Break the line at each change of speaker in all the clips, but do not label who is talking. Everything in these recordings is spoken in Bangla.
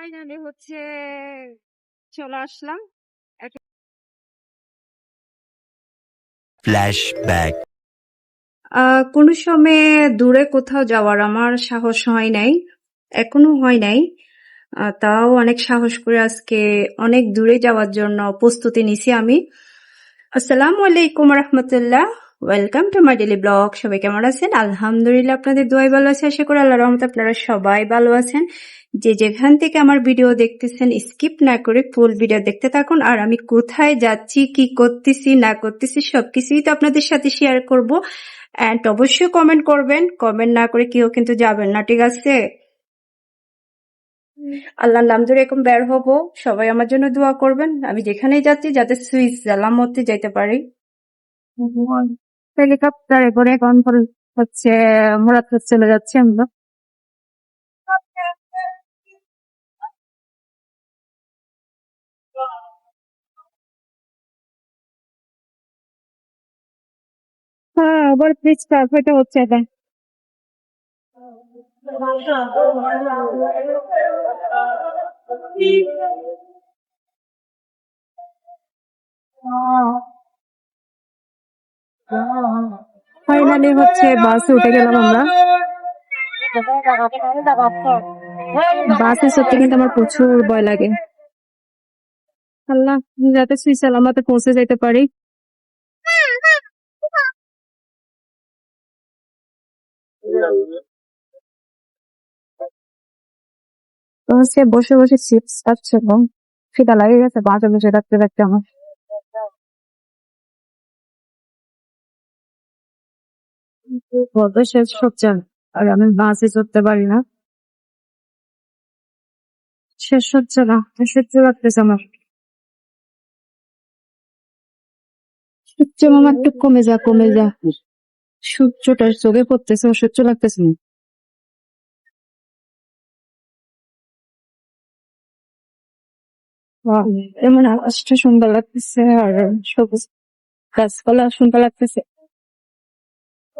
ফাইনালি হচ্ছে চলে আসলাম. আহ কোনো সময়ে দূরে কোথাও যাওয়ার আমার সাহস হয় নাই এখনও হয় নাই। তাও অনেক সাহস করে আজকে অনেক দূরে যাওয়ার জন্য প্রস্তুতি নিছি আমি। আসসালামু আলাইকুম রহমতুল্লাহ। Welcome to my daily blog সবাই কেমন আছেন? আলহামদুলিল্লাহ, আপনাদের দোয়াই ভালো আছে। আশা করি আল্লাহ রহমত আপনারা সবাই ভালো আছেন। যে যেখান থেকে আমার ভিডিও দেখতেছেন স্কিপ না করে ফুল ভিডিও দেখতে থাকুন। আর আমি কোথায় যাচ্ছি, কি করতেছি, না করতেছি, সবকিছুই তো আপনাদের সাথে শেয়ার করব। এন্ড অবশ্যই কমেন্ট করবেন। কমেন্ট না করে কেউ কিন্তু যাবেন না, ঠিক আছে? আল্লাহর নাম ধরে এরকম বের হব। সবাই আমার জন্য দোয়া করবেন। আমি যেখানেই যাচ্ছি, যাতে সুইস সালামতে যাইতে পারি। হেলিকপ্টারে করে এখন হচ্ছে মুরাদপুর চলে যাচ্ছি আমরা। হ্যাঁ। ফাইনালি হচ্ছে বাসে উঠে গেলাম আমরা। বাসে সত্যি কিন্তু আমার প্রচুর ভয় লাগে। আল্লাহ যাতে সুই সালামাতে পৌঁছে যেতে পারি। বসে বসে চিপস এবং খিদা লাগে গেছে বাসে বসে রাখতে রাখতে আমার। হচ্ছে আর আমি বাসে চড়তে পারি না। শেষ হচ্ছে না সহ্য লাগতেছে আমার। সূর্য মামা একটু কমে যা কমে যা। সূর্যটা চোখে পড়তেছে লাগতেছে না। এমন আকাশটা সুন্দর লাগতেছে আর সবুজ গাছপালা সুন্দর লাগতেছে।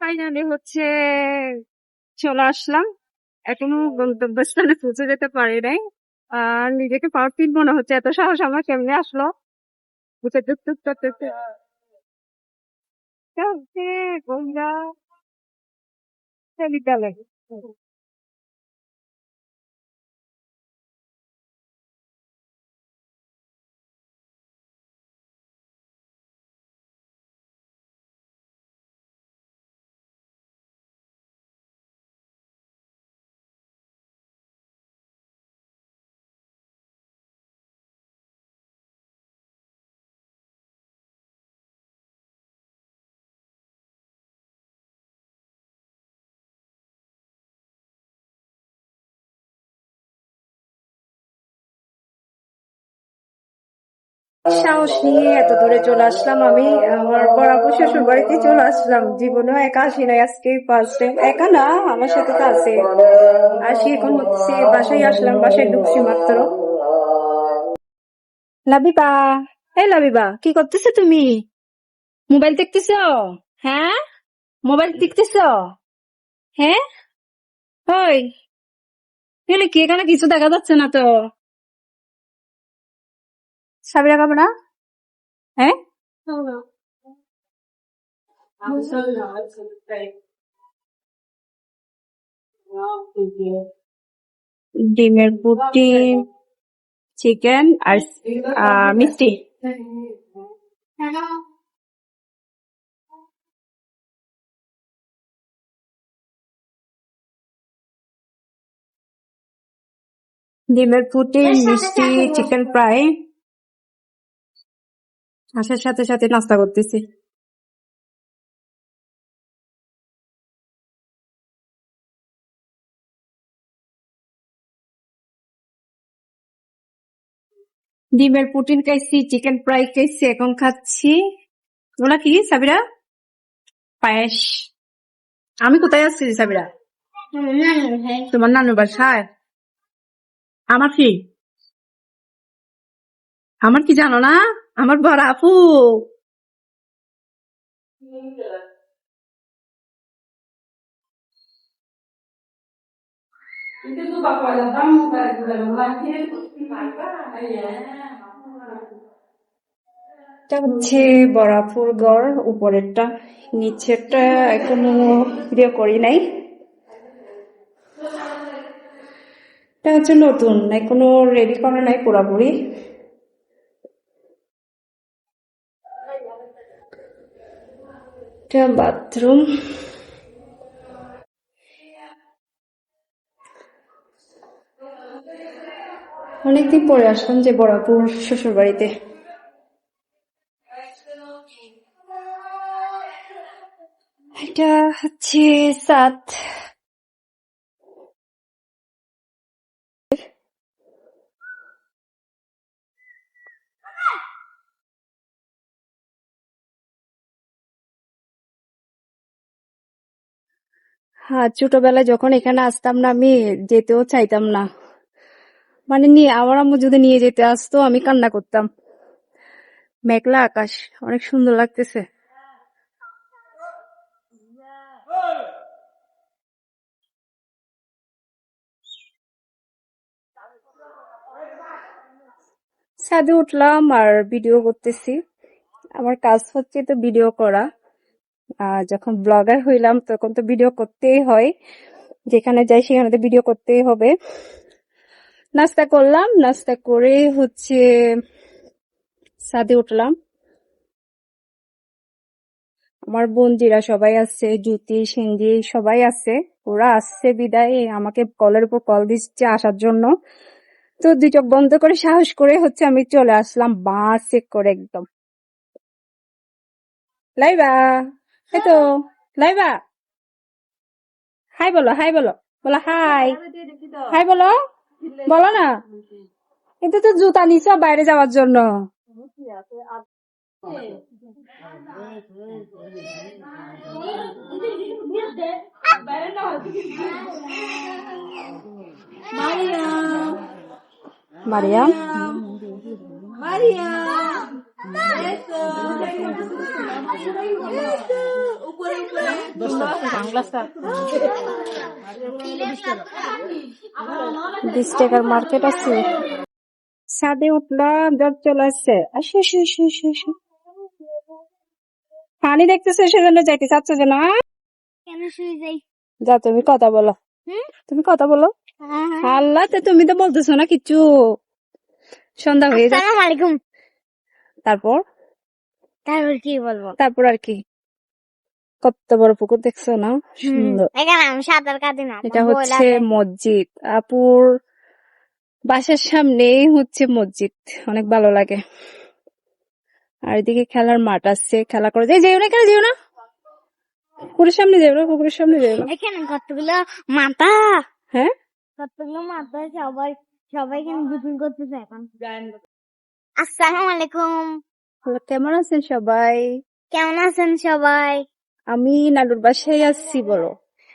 ফাইনালি হচ্ছে চলে আসলাম। এখনও গন্তব্যস্থানে পৌঁছে যেতে পারি নাই। আর নিজেকে পাওয়ারফুল মনে হচ্ছে। এত সাহস আমার কেমনে আসলো? বুঝে টুক টুক চলছে গঙ্গা। বিদ্যালয় সাহস নিয়ে এত দূরে চলে আসলাম আমি। আমার বরাবর শ্বশুর বাড়িতে চলে আসলাম। জীবনেও একা আসি নাই আজকে ফার্স্ট টাইম একা না, আমার সাথে তো আছে। আসি এখন হচ্ছে বাসায় আসলাম, বাসায় ঢুকছি মাত্র। লাবিবা, এই লাবিবা, কি করতেছো তুমি? মোবাইল দেখতেছ? হ্যাঁ? মোবাইল দেখতেছ? হ্যাঁ? এখানে কি, এখানে কিছু দেখা যাচ্ছে না তো? সাবিরা না? হ্যাঁ? ডিমের পুটি চিকেন আর মিষ্টি। ডিমের পুটি মিষ্টি চিকেন ফ্রাই। আসার সাথে সাথে নাস্তা করতেছি। ডিমের প্রোটিন খাইছি, চিকেন ফ্রাই খাইছি, এখন খাচ্ছি। ওগুলা কি, সাবিরা? পায়েস। আমি কোথায় আসছি সাবিরা? তোমার নানু বাসায়? আমার কি? আমার কি জানো না? আমার বড় আপু। হচ্ছে বরাপুর গড় উপরেরটা, নিচেরটা এখনও ভিডিও করি নাই। এটা হচ্ছে নতুন, এখনও রেডি করা নাই পুরাপুরি। এটা বাথরুম। অনেকদিন পরে আসলাম যে বরাপুর শ্বশুর বাড়িতে এটা হচ্ছে সাত হ্যাঁ ছোটবেলায় যখন এখানে আসতাম না, আমি যেতেও চাইতাম না। মানে নিয়ে, আমার আম্মু যদি নিয়ে যেতে আসতো, আমি কান্না করতাম। মেঘলা আকাশ, অনেক সুন্দর লাগতেছে। ছাদে উঠলাম আর ভিডিও করতেছি। আমার কাজ হচ্ছে তো ভিডিও করা। যখন ব্লগার হইলাম, তখন তো ভিডিও করতেই হয়। যেখানে যাই, সেখানে তো ভিডিও করতেই হবে। নাস্তা করলাম, নাস্তা করে হচ্ছে ছাদে উঠলাম। আমার বন্ধুরা সবাই আছে, জ্যোতি, সিন্ধি, সবাই আছে। ওরা আসছে বিদায়, আমাকে কলের উপর কল দিচ্ছে আসার জন্য। তো দুই চোখ বন্ধ করে সাহস করে হচ্ছে আমি চলে আসলাম বাসে করে একদম। লাইবা! এই তো লাইবা। হাই বলো হাই বলো বলো হাই। হাই বলো বলো না। কিন্তু তো জুতা নিছ বাইরে যাওয়ার জন্য। মারিয়াম। বিশ টাকার মার্কেট আছে। ছাদে উঠলাম জ্বর চলে আসছে। আসো আসো আসো আসো আসো। পানি দেখতেছে সেজন্য যাইতে চাচ্ছ যে না?
কেন শুয়ে যাই?
যা তুমি কথা বলো। তুমি কথা বলো। আল্লাহ তো তুমি তো বলতেছো না কিচ্ছু সন্ধ্যা হয়ে যাচ্ছে
আলাইকুম।
তারপর?
তারপর কি বলব?
তারপর আর কি? কত বড় পুকুর দেখছ না? সুন্দর।
সাঁতার কাটি না
এটা হচ্ছে মসজিদ। আপুর বাসার সামনেই হচ্ছে মসজিদ। অনেক ভালো লাগে। আর এদিকে খেলার মাঠ আছে খেলা করে যাই। যেও না কেন যেও না। পুকুরের সামনে যেও না পুকুরের সামনে যেও না।
এখানে কতগুলো মাথা?
হ্যাঁ?
কতগুলো মাথা সবাই সবাই এখানে করতেছে এখন। আসসালামু আলাইকুম।
কেমন আছেন সবাই?
কেমন আছেন সবাই?
আমি নানুর বাসায় আসছি বলো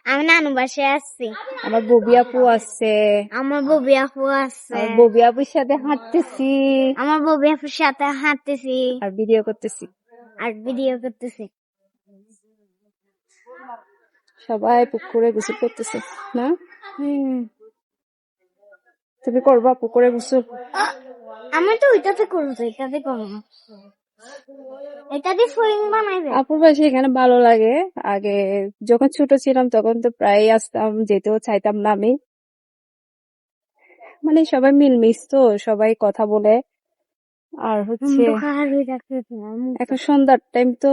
আমি নানু বাসায় আসছি
আমার ববি আপু আছে।
আমার ববি আপু আছে।
ববি আপুর সাথে হাঁটতেছি।
আমার ববি আপুর সাথে হাঁটতেছি।
আর ভিডিও করতেছি।
আর ভিডিও করতেছি।
সবাই পুকুরে গোসল করতেছে না?
হুম।
তুমি করবা পুকুরে গোসল
আমি তো ওইটাতে করব এটাতে করব। না এটাতে ফুরিং বানাইবে?
আপুর বাসা এখানে ভালো লাগে। আগে যখন ছোট ছিলাম তখন তো প্রায় আসতাম যেতেও চাইতাম না আমি। মানে সবাই মিলমিশ তো সবাই কথা বলে। আর হচ্ছে এখন সন্ধ্যার টাইম তো।